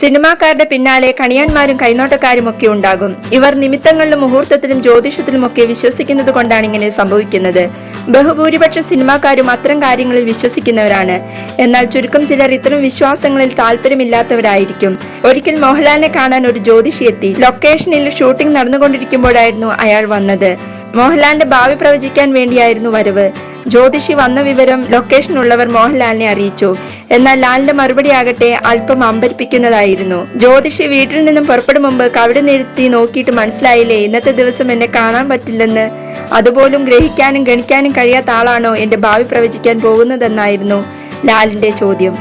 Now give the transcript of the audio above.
സിനിമാക്കാരുടെ പിന്നാലെ കണിയാന്മാരും കൈനോട്ടക്കാരും ഒക്കെ ഉണ്ടാകും. ഇവർ നിമിത്തങ്ങളിലും മുഹൂർത്തത്തിലും ജ്യോതിഷത്തിലും ഒക്കെ വിശ്വസിക്കുന്നത് കൊണ്ടാണ് ഇങ്ങനെ സംഭവിക്കുന്നത്. ബഹുഭൂരിപക്ഷ സിനിമാക്കാരും അത്തരം കാര്യങ്ങളിൽ വിശ്വസിക്കുന്നവരാണ്. എന്നാൽ ചുരുക്കം ചിലർ ഇത്തരം വിശ്വാസങ്ങളിൽ താല്പര്യമില്ലാത്തവരായിരിക്കും ഒരിക്കൽ മോഹൻലാലിനെ കാണാൻ ഒരു ജ്യോതിഷി എത്തി. ലൊക്കേഷനിൽ ഷൂട്ടിംഗ് നടന്നുകൊണ്ടിരിക്കുമ്പോഴായിരുന്നു അയാൾ വന്നത്. മോഹൻലാലിന്റെ ഭാവി പ്രവചിക്കാൻ വേണ്ടിയായിരുന്നു വരവ്. ജ്യോതിഷി വന്ന വിവരം ലൊക്കേഷൻ ഉള്ളവർ മോഹൻലാലിനെ അറിയിച്ചു. എന്നാൽ ലാലിന്റെ മറുപടി ആകട്ടെ അല്പം അമ്പരിപ്പിക്കുന്നതായിരുന്നു. ജ്യോതിഷി വീട്ടിൽ നിന്നും പുറപ്പെടും മുമ്പ് കവിടെ നിർത്തി നോക്കിയിട്ട് മനസ്സിലായില്ലേ ഇന്നത്തെ ദിവസം എന്നെ കാണാൻ പറ്റില്ലെന്ന്. അതുപോലും ഗ്രഹിക്കാനും ഗണിക്കാനും കഴിയാത്ത ആളാണോ എന്റെ ഭാവി പ്രവചിക്കാൻ പോകുന്നതെന്നായിരുന്നു ലാലിന്റെ ചോദ്യം.